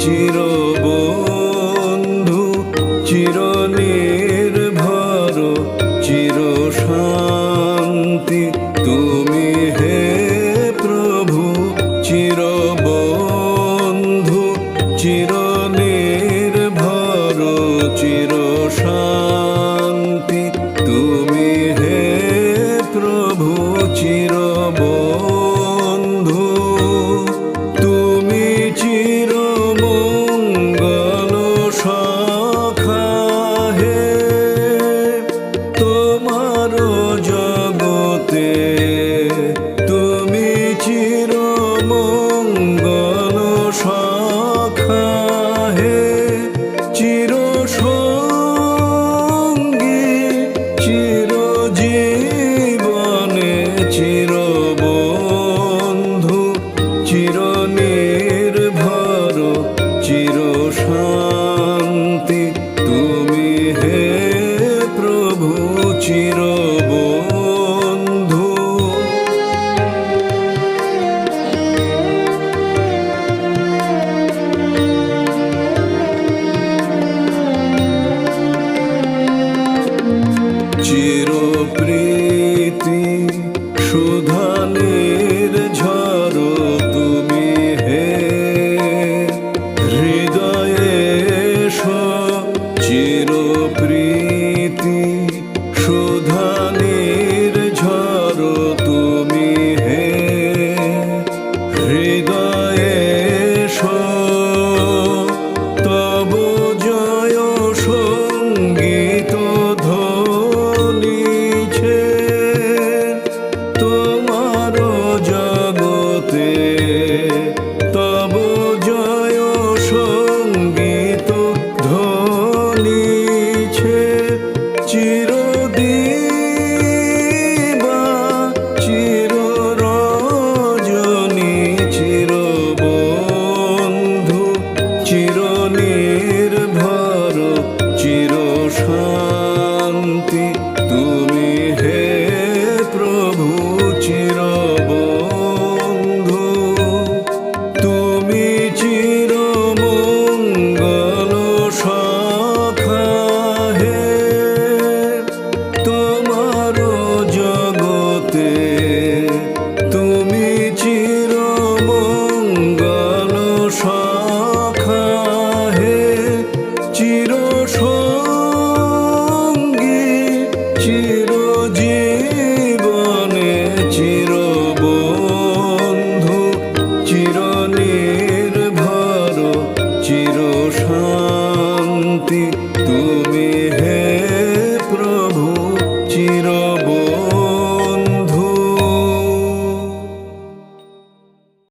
চির বন্ধু চির নির্ভর চির শান্তি তুমি হে প্রভু চির বন্ধু চির প্রভু চিরবন্ধু। চিরপ্রীতি সুধানে giro